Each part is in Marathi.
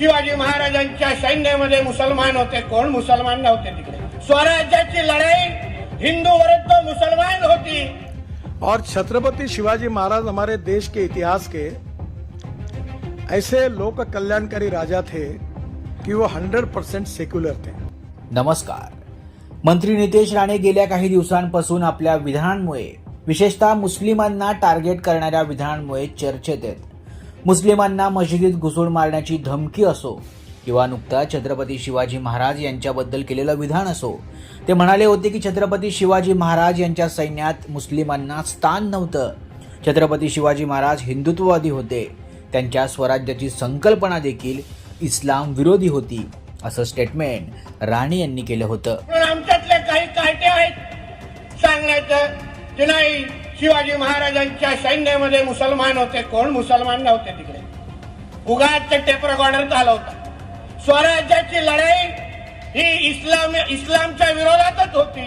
शिवाजी महाराजांच्या सैन्यामध्ये मुसलमान होते. कोण मुसलमान नव्हते तिकडे? स्वराज्याची लढाई हिंदू विरुद्ध मुसलमान होती. और छत्रपति शिवाजी महाराज हमारे देश के इतिहास के ऐसे लोक कल्याणकारी राजा थे कि वो 100 परसेंट सेक्युलर थे। नमस्कार। मंत्री नितेश राणे गेल्या काही दिवसांपासून आपल्या विधानांमुळे विशेषतः मुस्लिमांना टार्गेट करणाऱ्या विधानांमुळे चर्चेत आहेत. मुस्लिमांना मशिदीत घुसूळ मारण्याची धमकी असो किंवा नुकताच छत्रपती शिवाजी महाराज यांच्याबद्दल केलेलं विधान असो ते म्हणाले होते की छत्रपती शिवाजी महाराज यांच्या सैन्यात मुस्लिमांना स्थान नव्हतं. छत्रपती शिवाजी महाराज हिंदुत्ववादी होते. त्यांच्या स्वराज्याची संकल्पना देखील इस्लाम विरोधी होती असं स्टेटमेंट राणे यांनी केलं होतं. आमच्यातल्या काही कायटे आहेत. सांगण्याचं की नाही शिवाजी महाराजांच्या सैन्यामध्ये मुसलमान होते. कोण? मुसलमान नव्हते तिकडे. उगाच ते टेप होता. स्वराज्याची लढाई ही इस्लाम इस्लामच्या विरोधातच होती.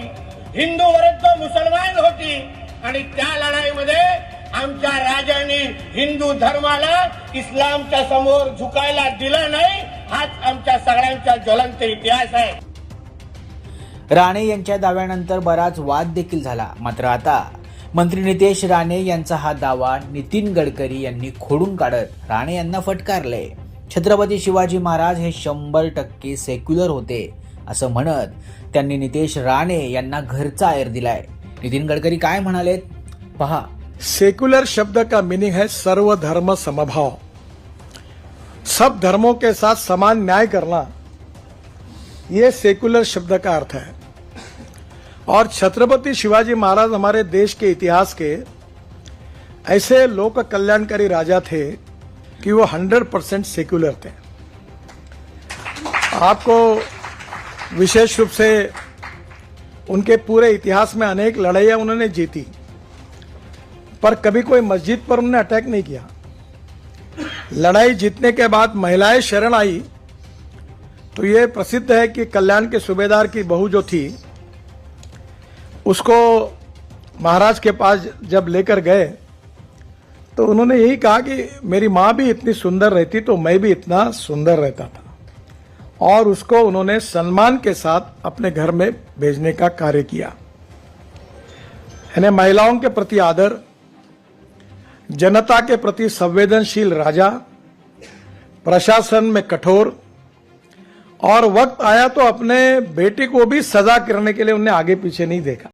हिंदू विरुद्ध मुसलमान होती. आणि त्या लढाईमध्ये आमच्या राजांनी हिंदू धर्माला इस्लामच्या समोर झुकायला दिलं नाही. हाच आमच्या सगळ्यांचा ज्वलंत इतिहास आहे. राणे यांच्या दाव्यानंतर बराच वाद देखील झाला. मात्र आता मंत्री नितेश राणे यांचा हा दावा नितीन गडकरी यांनी खोडून काढत राणे यांना फटकारले. छत्रपती शिवाजी महाराज हे शंभर टक्के सेक्युलर होते असं म्हणत त्यांनी नितेश राणे यांना घरचा आयर दिलाय. नितीन गडकरी काय म्हणाले पहा. सेक्युलर शब्द का मीनिंग है सर्व धर्म समभाव. सब धर्मों के साथ समान न्याय करना. ये सेक्युलर शब्द का अर्थ है। और छत्रपति शिवाजी महाराज हमारे देश के इतिहास के ऐसे लोक कल्याणकारी राजा थे कि वो 100 परसेंट सेक्युलर थे। आपको विशेष रूप से उनके पूरे इतिहास में अनेक लड़ाइयाँ उन्होंने जीती, पर कभी कोई मस्जिद पर उन्होंने अटैक नहीं किया। लड़ाई जीतने के बाद महिलाएँ शरण आई तो ये प्रसिद्ध है कि कल्याण के सूबेदार की बहू जो थी उसको महाराज के पास जब लेकर गए तो उन्होंने यही कहा कि मेरी माँ भी इतनी सुंदर रहती तो मैं भी इतना सुंदर रहता था। और उसको उन्होंने सम्मान के साथ अपने घर में भेजने का कार्य किया। यानी महिलाओं के प्रति आदर, जनता के प्रति संवेदनशील राजा, प्रशासन में कठोर, और वक्त आया तो अपने बेटे को भी सजा करने के लिए उन्हें आगे पीछे नहीं देखा।